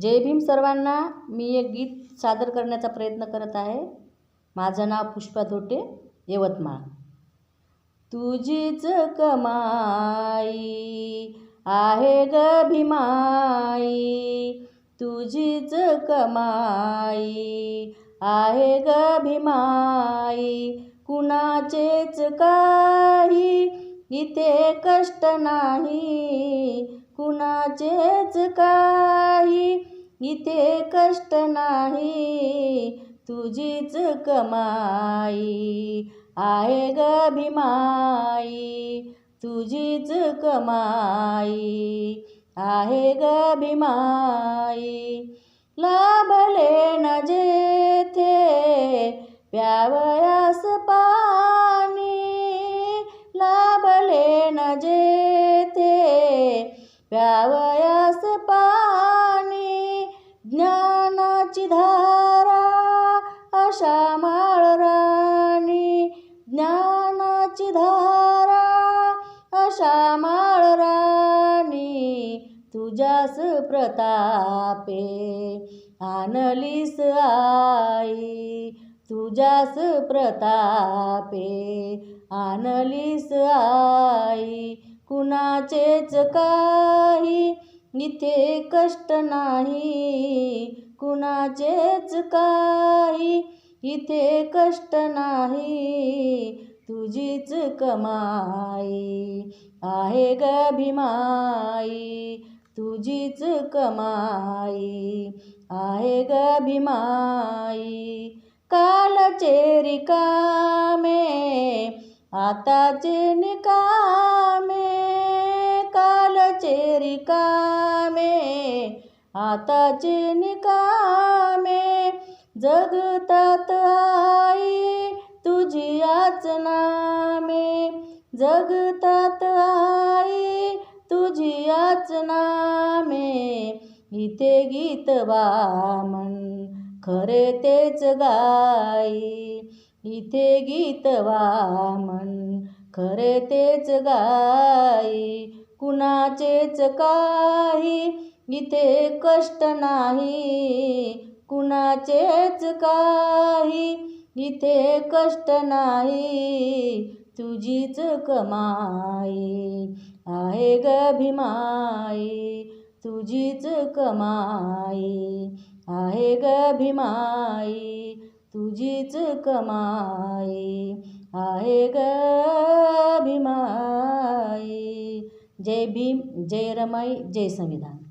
जय भीम सर्वांना मी एक गीत सादर करण्याचा प्रयत्न करत आहे. माझं नाव पुष्पा धोटे यवतमाळ. तुझीच कमाई आहे ग भीमाई. तुझीच कमाई आहे ग भीमाई. कुणाचेच काही इथे कष्ट नाही कुणाचेच काही. इथे कष्ट नाही तुझीच कमाई आहे ग भीमाई तुझीच कमाई आहे ग भीमाई लाभले न जेथे प्यावयास प्यावयास पाणी ज्ञानाची धारा अशा माळ राणी. ज्ञानाची धारा अशा माळ राणी. तुझ्यास प्रतापे आणलीस आई. तुझ्यास प्रतापे आणलीस आई. कुणाचेच काही इथे कष्ट नाही. कुणाचेच काही इथे कष्ट नाही. तुझीच कमाई आहे ग भीमाई तुझीच कमाई आहे ग भीमाई कालचे रिकामे आताचे निकामे रिकामे आताचे निकामे जगतात आई तुझी आच नामे. जगतात आई तुझी आच नामे. इथे गीत वामन खरे तेच गाई. इथे गीत वामन खरे तेच गाई. कुणाचेच काही इथे कष्ट नाही. कुणाचेच काही इथे कष्ट नाही. तुझीच कमाई आहे ग भीमाई. तुझीच कमाई आहे ग भीमाई. तुझीच कमाई आहे ग भीमाई. जय भीम जय रमाई जय संविधान.